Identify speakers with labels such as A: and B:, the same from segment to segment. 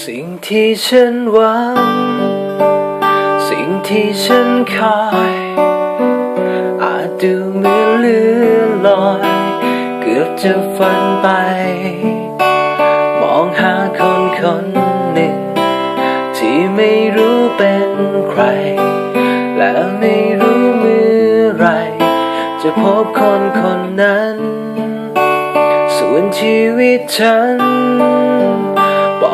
A: สิ่งที่ฉันหวัง สิ่งที่ฉันคอยอาจดูเหมือนเลือนลอย เกือบจะฝันไป มองหาคนคนหนึ่ง ที่ไม่รู้เป็นใคร และไม่รู้เมื่อไร จะพบคนคนนั้น ส่วนชีวิตฉัน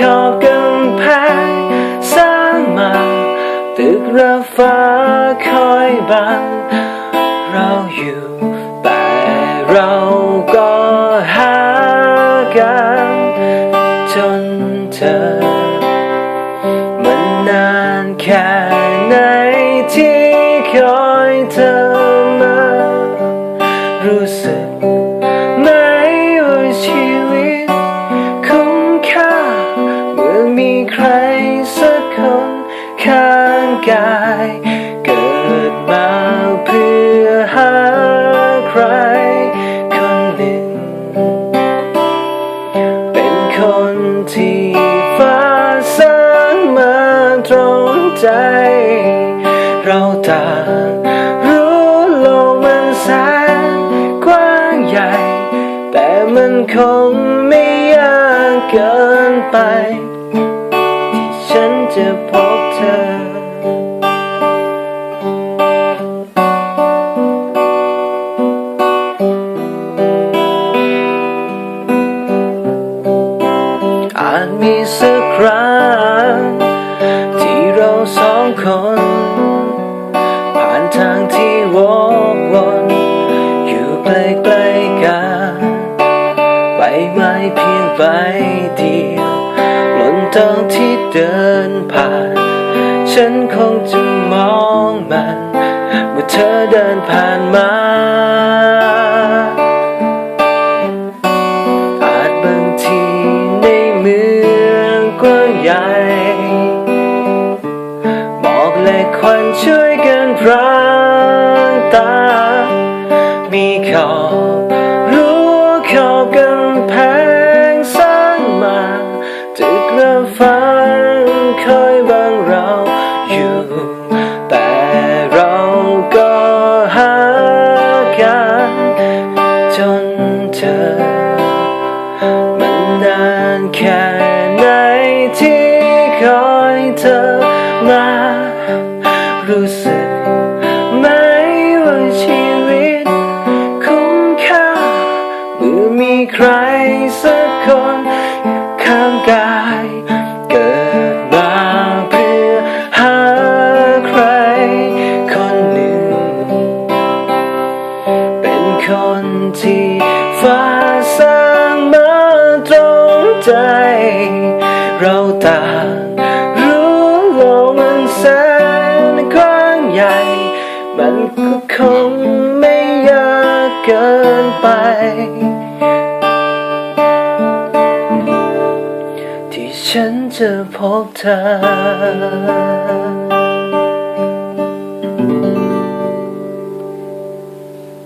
A: ขอบกำแพงสร้างมาตึกระฟ้าคอยบังเราอยู่แต่เราก็หากันจนเธอมันนานแค่ไหนที่ กาย เกิดมาเพื่อหาใครคนหนึ่ง เป็นคนที่ฟ้าสร้างมาตรงใจ เราต่างรู้โลกมันแสนกว้างใหญ่ แต่มันคงไม่ยากเกินไป ที่ฉันจะพบ มีสักครั้ง ที่เราสองคน ผ่านทางที่วกวนอยู่ใกล้ๆกันใบไม้เพียงใบเดียวหล่นตอนที่เดินผ่าน ฉันคงจะมองมัน เมื่อเธอเดินผ่านมาอา มีขอบรั้ขอบกำแพงสร้างมาตึกระฟ้าคอยบังเราอยู่ แต่เราก็หากันจนเธอ มันนานแค่ไหนที่คอยเธอมาือมีใครสักคนข้างกาย เกิดมาเพื่อหาใครคนหนึ่ง เป็นคนที่ฟ้าสร้างมาตรงใจ เราต่างรู้โลกมันแสนกว้างใหญ่ มันก็คงไม่ยากเกินไป ที่ฉันจะพบเธอ